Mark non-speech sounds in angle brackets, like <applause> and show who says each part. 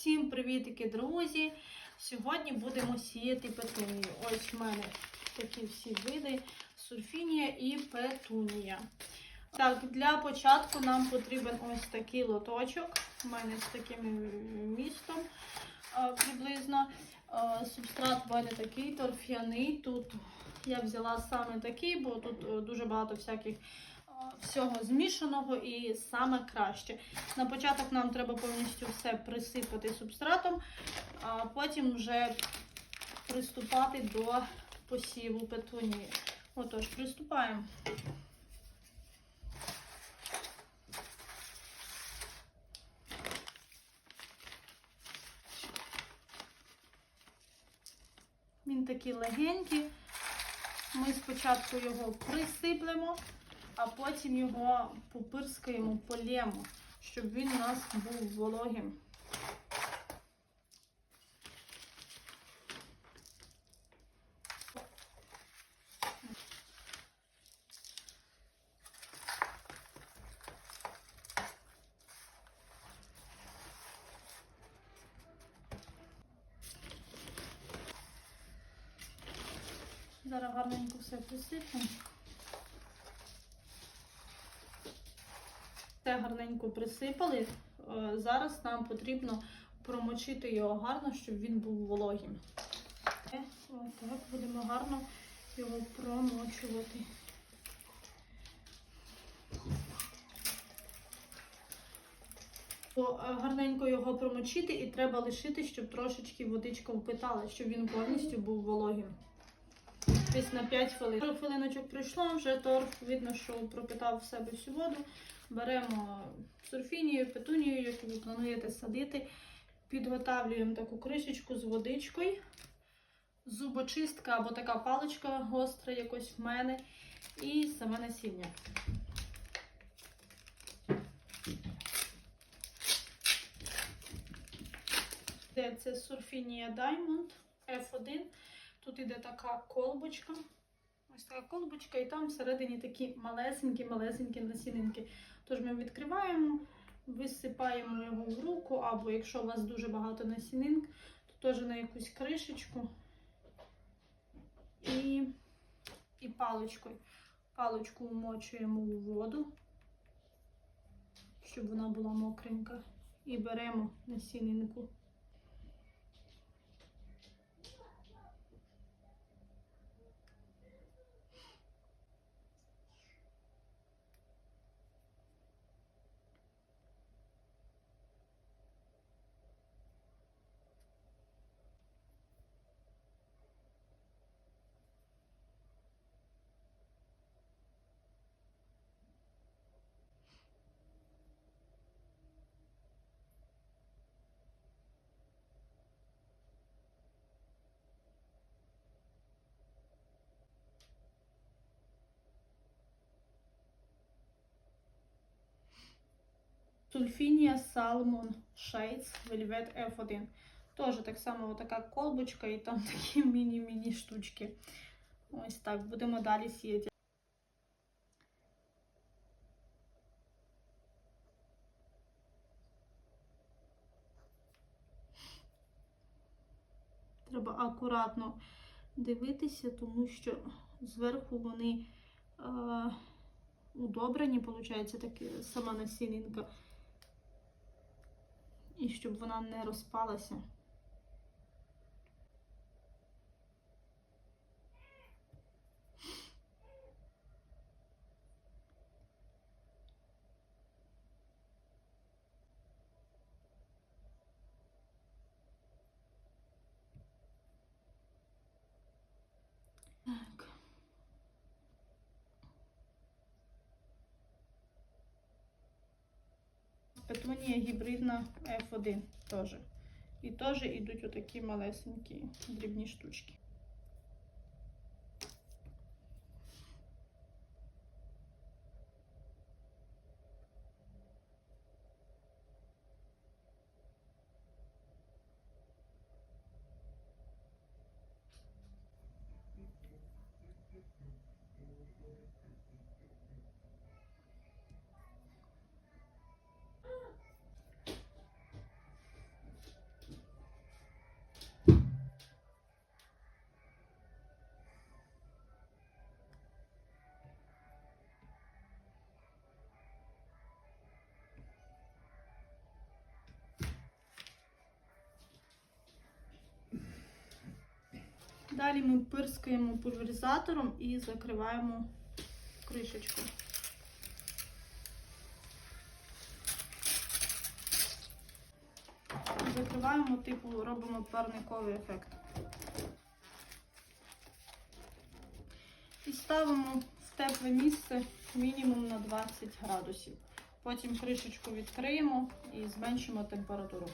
Speaker 1: Всім привітики, друзі! Сьогодні будемо сіяти петунію. Ось в мене такі всі види: сурфінія і петунія. Так, для початку нам потрібен ось такий лоточок. У мене з таким містом приблизно. Субстрат в мене такий торф'яний. Тут я взяла саме такий, бо тут е, дуже багато всяких всього змішаного і саме краще. На початок нам треба повністю все присипати субстратом, а потім вже приступати до посіву петунії. Отож, приступаємо. Він такий легенький. Ми спочатку його присиплемо, а потім його попирскаємо, полємо, щоб він у нас був вологим. Зараз гарненько все присипемо. Все гарненько присипали. Е, Зараз нам потрібно промочити його гарно, щоб він був вологим. Е, Отак будемо гарно його промочувати. Е, Гарненько його промочити і треба лишити, щоб трошечки водичка впитала, щоб він повністю був вологим. Десь на 5 хвилин. Пару хвилиночок пройшло, вже торф видно, що пропитав в себе всю воду. Беремо сурфінію, петунію, яку ви плануєте садити. Підготавлюємо таку кришечку з водичкою. Зубочистка або така паличка гостра, якось в мене. І саме насіння. Це сурфінія Diamond F1. Тут іде така колбочка. Ось така колбочка, і там всередині такі малесенькі-малесенькі насінинки. Тож ми відкриваємо, висипаємо його в руку, або якщо у вас дуже багато насінинок, то теж на якусь кришечку і, і паличкою. Паличку вмочуємо у воду, щоб вона була мокренька. І беремо насінинку. Сульфінія Salmon Shades Velvet F1. Теж так само така колбочка і там <laughs> такі міні-міні штучки. Ось так, будемо далі сіяти. Треба акуратно дивитися, тому що зверху вони е, удобрені, виходить, такі сама насінинка. І щоб вона не розпалася. Петунія гібридна F1 теж. І теж йдуть отакі малесенькі дрібні штучки. Далі ми пирскаємо пульверизатором і закриваємо кришечку. Закриваємо, типу, робимо парниковий ефект. І ставимо в тепле місце мінімум на 20 градусів. Потім кришечку відкриємо і зменшимо температуру.